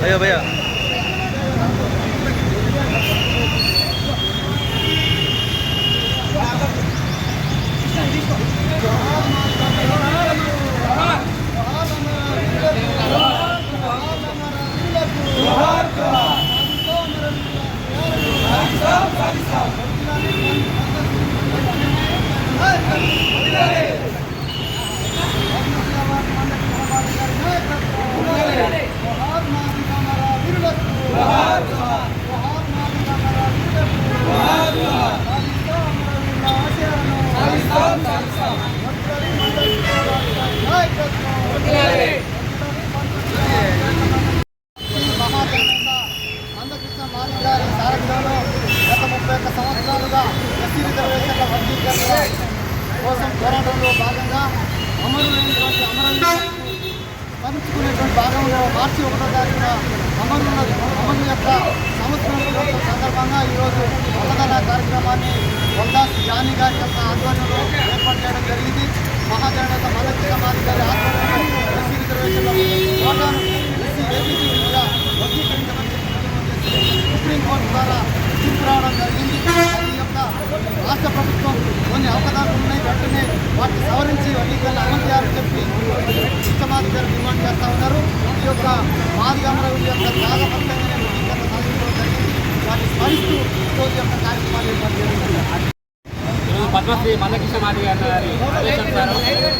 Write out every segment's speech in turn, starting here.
భయ్యా భయ్యా తీసుకో సంవత్సరాలుగా ఎస్సీ రిజర్వేషన్ల వర్గీకరణ కోసం పోరాటంలో భాగంగా అమరులైనటువంటి అమరులను స్మరించుకునేటువంటి భాగంలో మార్చి ఒకటో తారీఖున అమరుల అమరుల యొక్క సంవత్సరం సందర్భంగా ఈరోజు అన్నదాన కార్యక్రమాన్ని వల్దాస్ జానీ గారి యొక్క ఆధ్వర్యంలో ఏర్పాటు చేయడం జరిగింది. మహాజనత మందకృష్ణ మాది గారి ఆధ్వర్యంలో చేస్తా ఉన్నారు. ఈ యొక్క మాది అమరవీరుల యొక్క త్యాగపత్రంగానే వర్గీకరణ సాధించడం జరిగింది వాటిని స్మరిస్తూ ఈరోజు యొక్క కార్యక్రమాలు ఏర్పాటు చేయడం ఈరోజు పద్మశ్రీ మందకృష్ణ మాది గారి ఆదేశానుసారం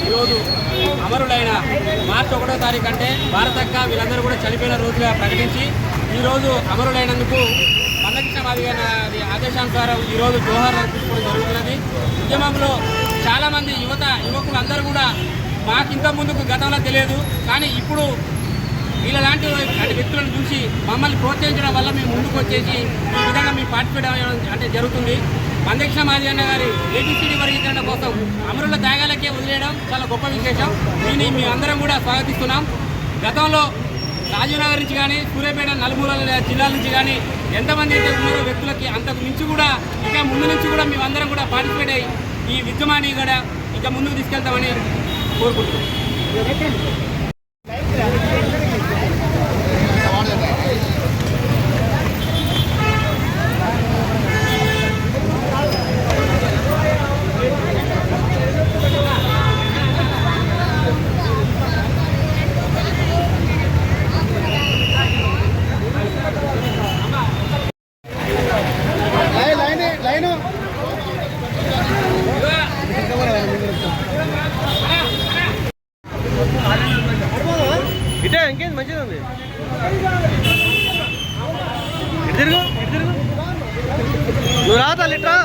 ఈరోజు అమరులైన మార్చి ఒకటో తారీఖు అంటే భారతక్క వీళ్ళందరూ కూడా చనిపోయిన రోజుగా ప్రకటించి ఈరోజు అమరులైనందుకు మందకృష్ణ మాది గారి ఆదేశానుసారం ఈరోజు జోహార్ తీసుకోవడం జరుగుతున్నది. ఉద్యమంలో చాలామంది యువత యువకులు అందరూ కూడా మాకు ఇంత ముందుకు గతంలో తెలియదు కానీ ఇప్పుడు వీళ్ళలాంటి అంటే వ్యక్తులను చూసి మమ్మల్ని ప్రోత్సహించడం వల్ల మేము ముందుకు వచ్చేసి ఈ విధంగా మేము పార్టిసిపేట్ అంటే జరుగుతుంది. మందక్ష మాదిగన్న గారి ఏటీసీడీ వర్గీకరణ కోసం అమరుల త్యాగాలకే వదిలేయడం చాలా గొప్ప విశేషం. దీన్ని మేము అందరం కూడా స్వాగతిస్తున్నాం. గతంలో రాజీనగర్ నుంచి కానీ సూర్యాపేట నలుమూల జిల్లాల నుంచి కానీ ఎంతమంది అయితే ఉన్నారో వ్యక్తులకి అంతకు మించి కూడా ఇంకా ముందు నుంచి కూడా మేమందరం కూడా పార్టిసిపేట్ అయ్యి ఈ విద్యమాన్ని కూడా ఇంకా ముందుకు తీసుకెళ్తామని కోరుకుంటున్నాం ఇటే ఇంకేంది? మంచిగా ఉంది. ఇటు తిరుగు ఇటు తిరుగు. నువ్వు రా తల్లి ఇట్రా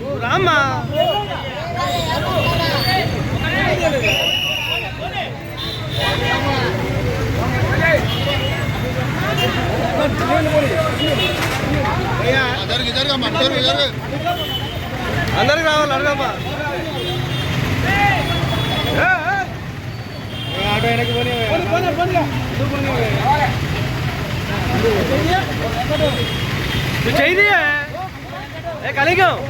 నువ్వు రామ్మా. అందరికి రావాలి అడగమ్మా. எனக்கு பண்ணி பண்ணு பண்ணு இது பண்ணி செய்தியா ஏ கலிகம்